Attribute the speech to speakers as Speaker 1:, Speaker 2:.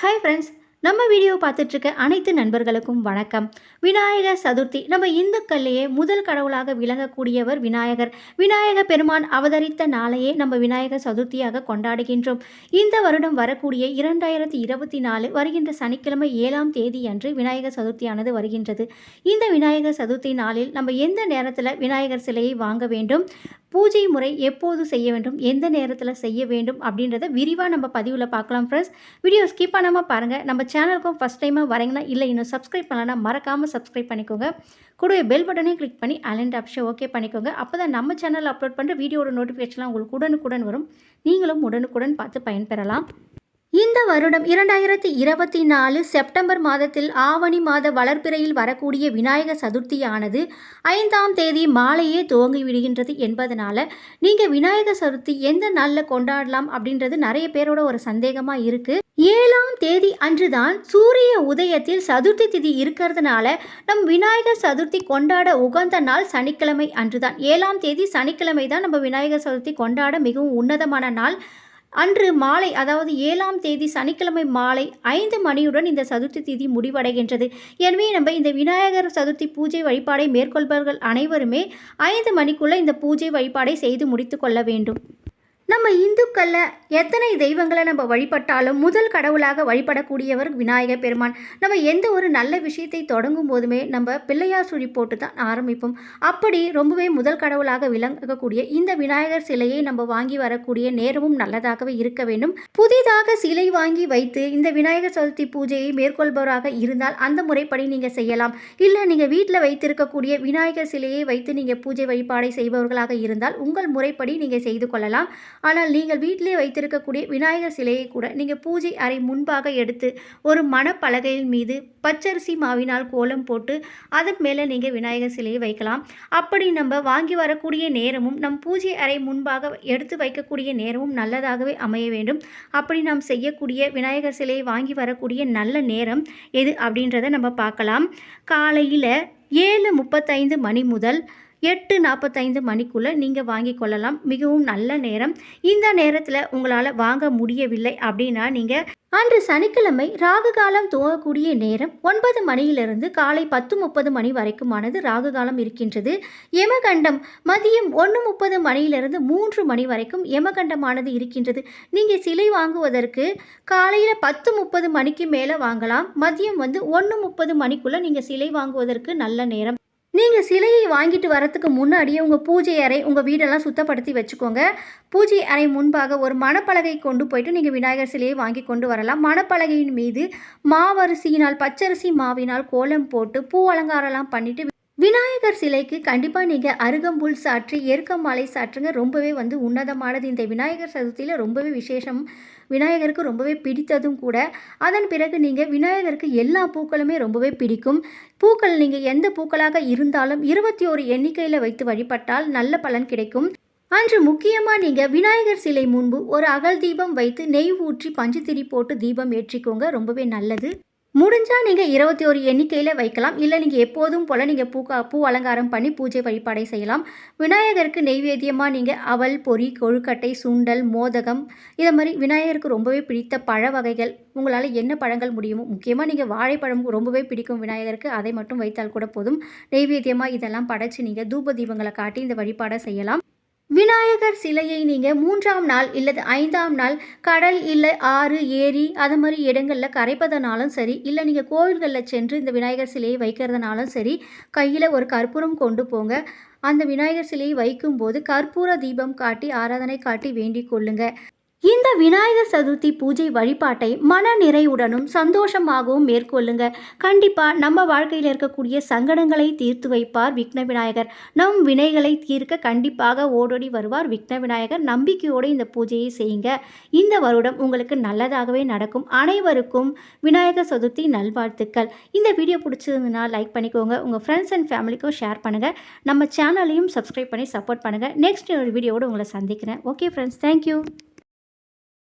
Speaker 1: Hi friends நம்ம video பார்த்துட்ருக்க அனைத்து நண்பர்களுக்கும் வணக்கம். விநாயகர் சதுர்த்தி நம்ம இந்துக்கள்லேயே முதல் கடவுளாக விளங்கக்கூடியவர் விநாயகர். விநாயக பெருமான் அவதரித்த நாளையே நம்ம விநாயகர் சதுர்த்தியாக கொண்டாடுகின்றோம். இந்த வருடம் வரக்கூடிய இரண்டாயிரத்தி இருபத்தி நாலு வருகின்ற சனிக்கிழமை ஏழாம் தேதி அன்று விநாயகர் சதுர்த்தியானது வருகின்றது. இந்த விநாயகர் சதுர்த்தி நாளில் நம்ம எந்த நேரத்தில் விநாயகர் சிலையை வாங்க வேண்டும்? பூஜை முறை எப்போது செய்ய வேண்டும்? எந்த நேரத்தில் செய்ய வேண்டும்? அப்படின்றத விரிவாக நம்ம பதிவில் பார்க்கலாம் ஃப்ரெண்ட்ஸ் வீடியோ ஸ்கிப் பண்ணாமல் பாருங்கள் நம்ம சேனலுக்கும் ஃபஸ்ட் டைமாக வரீங்கன்னா இல்லை இன்னும் சப்ஸ்கிரைப் பண்ணலன்னா மறக்காமல் சப்ஸ்கிரைப் பண்ணிக்கோங்க. கூடவே பெல் பட்டனையும் கிளிக் பண்ணி அலண்ட் ஆப்ஷன் ஓகே பண்ணிக்கோங்க. அப்போ தான் நம்ம சேனலில் அப்லோட் பண்ணுற வீடியோட நோட்டிஃபிகேஷன்லாம் உங்களுக்கு உடனுக்குடன் வரும். நீங்களும் உடனுக்குடன் பார்த்து பயன்பெறலாம். இந்த வருடம் இரண்டாயிரத்தி இருபத்தி நாலு செப்டம்பர் மாதத்தில் ஆவணி மாத வளர்ப்பிறையில் வரக்கூடிய விநாயகர் சதுர்த்தியானது ஐந்தாம் தேதி மாலையே துவங்கி விடுகின்றது என்பதனால நீங்கள் விநாயகர் சதுர்த்தி எந்த நாளில் கொண்டாடலாம் அப்படின்றது நிறைய பேரோட ஒரு சந்தேகமாக இருக்குது ஏழாம் தேதி அன்றுதான் சூரிய உதயத்தில் சதுர்த்தி திதி இருக்கிறதுனால நம் விநாயகர் சதுர்த்தி கொண்டாட உகந்த நாள் சனிக்கிழமை அன்றுதான். ஏழாம் தேதி சனிக்கிழமை தான் நம்ம விநாயகர் சதுர்த்தி கொண்டாட மிகவும் உன்னதமான நாள். அன்று மாலை அதாவது ஏழாம் தேதி சனிக்கிழமை மாலை ஐந்து மணியுடன் இந்த சதுர்த்தி திதி முடிவடைகின்றது. எனவே நம்ம இந்த விநாயகர் சதுர்த்தி பூஜை வழிபாடை மேற்கொள்பவர்கள் அனைவருமே ஐந்து மணிக்குள்ளே இந்த பூஜை வழிபாடை செய்து முடித்து கொள்ள வேண்டும். நம்ம இந்துக்களில் எத்தனை தெய்வங்களை நம்ம வழிபட்டாலும் முதல் கடவுளாக வழிபடக்கூடியவர் விநாயகர் பெருமான். நம்ம எந்த ஒரு நல்ல விஷயத்தை தொடங்கும் போதுமே நம்ம பிள்ளையார் சுழி போட்டு தான் ஆரம்பிப்போம். அப்படி ரொம்பவே முதல் கடவுளாக விளங்கக்கூடிய இந்த விநாயகர் சிலையை நம்ம வாங்கி வரக்கூடிய நேரமும் நல்லதாகவே இருக்க வேண்டும். புதிதாக சிலை வாங்கி வைத்து இந்த விநாயகர் சதுர்த்தி பூஜையை மேற்கொள்பவராக இருந்தால் அந்த முறைப்படி நீங்கள் செய்யலாம். இல்லை நீங்கள் வீட்டில் வைத்திருக்கக்கூடிய விநாயகர் சிலையை வைத்து நீங்கள் பூஜை வழிபாடை செய்பவர்களாக இருந்தால் உங்கள் முறைப்படி நீங்கள் செய்து கொள்ளலாம். ஆனால் நீங்கள் வீட்டிலே வைத்திருக்கக்கூடிய விநாயகர் சிலையை கூட நீங்கள் பூஜை அறை முன்பாக எடுத்து ஒரு மணப்பலகையின் மீது பச்சரிசி மாவினால் கோலம் போட்டு அதன் மேலே நீங்கள் விநாயகர் சிலையை வைக்கலாம். அப்படி நம்ம வாங்கி வரக்கூடிய நேரமும் நம் பூஜை அறை முன்பாக எடுத்து வைக்கக்கூடிய நேரமும் நல்லதாகவே அமைய வேண்டும். அப்படி நாம் செய்யக்கூடிய விநாயகர் சிலையை வாங்கி வரக்கூடிய நல்ல நேரம் எது அப்படின்றத நம்ம பார்க்கலாம். காலையில் ஏழு முப்பத்தைந்து மணி முதல் எட்டு நாற்பத்தைந்து மணிக்குள்ளே நீங்கள் வாங்கி கொள்ளலாம். மிகவும் நல்ல நேரம். இந்த நேரத்தில் உங்களால் வாங்க முடியவில்லை அப்படின்னா நீங்கள் அன்று சனிக்கிழமை ராகு காலம் துவங்கக்கூடிய நேரம் ஒன்பது மணியிலிருந்து காலை பத்து முப்பது மணி வரைக்குமானது ராகு காலம் இருக்கின்றது. யமகண்டம் மதியம் ஒன்று முப்பது மணியிலிருந்து மூன்று மணி வரைக்கும் யமகண்டமானது இருக்கின்றது. நீங்கள் சிலை வாங்குவதற்கு காலையில் பத்து முப்பது மணிக்கு மேலே வாங்கலாம். மதியம் வந்து ஒன்று முப்பது மணிக்குள்ளே நீங்கள் சிலை வாங்குவதற்கு நல்ல நேரம். நீங்கள் சிலையை வாங்கிட்டு வரத்துக்கு முன்னாடியே உங்கள் பூஜை அறை உங்கள் வீடெல்லாம் சுத்தப்படுத்தி வச்சுக்கோங்க. பூஜை அறை முன்பாக ஒரு மணப்பலகை கொண்டு போயிட்டு நீங்கள் விநாயகர் சிலையை வாங்கி கொண்டு வரலாம். மணப்பலகையின் மீது மாவரிசியினால் பச்சரிசி மாவினால் கோலம் போட்டு பூ அலங்காரம்லாம் பண்ணிவிட்டு விநாயகர் சிலைக்கு கண்டிப்பாக நீங்கள் அருகம்புல் சாற்றி எருக்கமாலை சாற்றுங்க ரொம்பவே வந்து உன்னதமானது. இந்த விநாயகர் சதுர்த்தியில் ரொம்பவே விசேஷம். விநாயகருக்கு ரொம்பவே பிடித்ததும் கூட. அதன் பிறகு நீங்கள் விநாயகருக்கு எல்லா பூக்களுமே ரொம்பவே பிடிக்கும். பூக்கள் நீங்கள் எந்த பூக்களாக இருந்தாலும் இருபத்தி ஒரு எண்ணிக்கையில் வைத்து வழிபட்டால் நல்ல பலன் கிடைக்கும். அன்று முக்கியமாக நீங்கள் விநாயகர் சிலை முன்பு ஒரு அகல் தீபம் வைத்து நெய் ஊற்றி பஞ்சுத்திரி போட்டு தீபம் ஏற்றிக்கோங்க. ரொம்பவே நல்லது. முடிஞ்சால் நீங்கள் இருபத்தி ஒரு எண்ணிக்கையில் வைக்கலாம். இல்லை நீங்கள் எப்போதும் போல் நீங்கள் பூக்கா பூ அலங்காரம் பண்ணி பூஜை வழிபாடை செய்யலாம். விநாயகருக்கு நெய்வேத்தியமாக நீங்கள் அவல் பொறி கொழுக்கட்டை சுண்டல் மோதகம் இதை மாதிரி விநாயகருக்கு ரொம்பவே பிடித்த பழ வகைகள் உங்களால் என்ன பழங்கள் முடியுமோ முக்கியமாக நீங்கள் வாழைப்பழம் ரொம்பவே பிடிக்கும் விநாயகருக்கு அதை மட்டும் வைத்தால் கூட போதும். நெய்வேத்தியமாக இதெல்லாம் படைச்சு நீங்கள் தூப தீபங்களை காட்டி இந்த வழிபாடை செய்யலாம். விநாயகர் சிலையை நீங்கள் மூன்றாம் நாள் இல்லது ஐந்தாம் நாள் கடல் இல்லை ஆறு ஏரி அது மாதிரி இடங்களில் கரைப்பதனாலும் சரி இல்லை நீங்கள் கோவில்களில் சென்று இந்த விநாயகர் சிலையை வைக்கிறதுனாலும் சரி கையில் ஒரு கற்பூரம் கொண்டு போங்க. அந்த விநாயகர் சிலையை வைக்கும்போது கற்பூர தீபம் காட்டி ஆராதனை காட்டி வேண்டிக் கொள்ளுங்கள் இந்த விநாயகர் சதுர்த்தி பூஜை வழிபாட்டை மன நிறைவுடனும் சந்தோஷமாகவும் மேற்கொள்ளுங்க. கண்டிப்பாக நம்ம வாழ்க்கையில் இருக்கக்கூடிய சங்கடங்களை தீர்த்து வைப்பார் விக்ன விநாயகர் நம் வினைகளை தீர்க்க கண்டிப்பாக ஓடோடி வருவார் விக்ன விநாயகர் நம்பிக்கையோடு இந்த பூஜையை செய்யுங்க. இந்த வருடம் உங்களுக்கு நல்லதாகவே நடக்கும். அனைவருக்கும் விநாயகர் சதுர்த்தி நல்வாழ்த்துக்கள். இந்த வீடியோ பிடிச்சிருந்ததுன்னா லைக் பண்ணிக்கோங்க. உங்கள் ஃப்ரெண்ட்ஸ் அண்ட் ஃபேமிலிக்கும் ஷேர் பண்ணுங்கள் நம்ம சேனலையும் சப்ஸ்கிரைப் பண்ணி சப்போர்ட் பண்ணுங்கள் நெக்ஸ்ட் ஒரு வீடியோவோடு உங்களை சந்திக்கிறேன். Okay friends thank you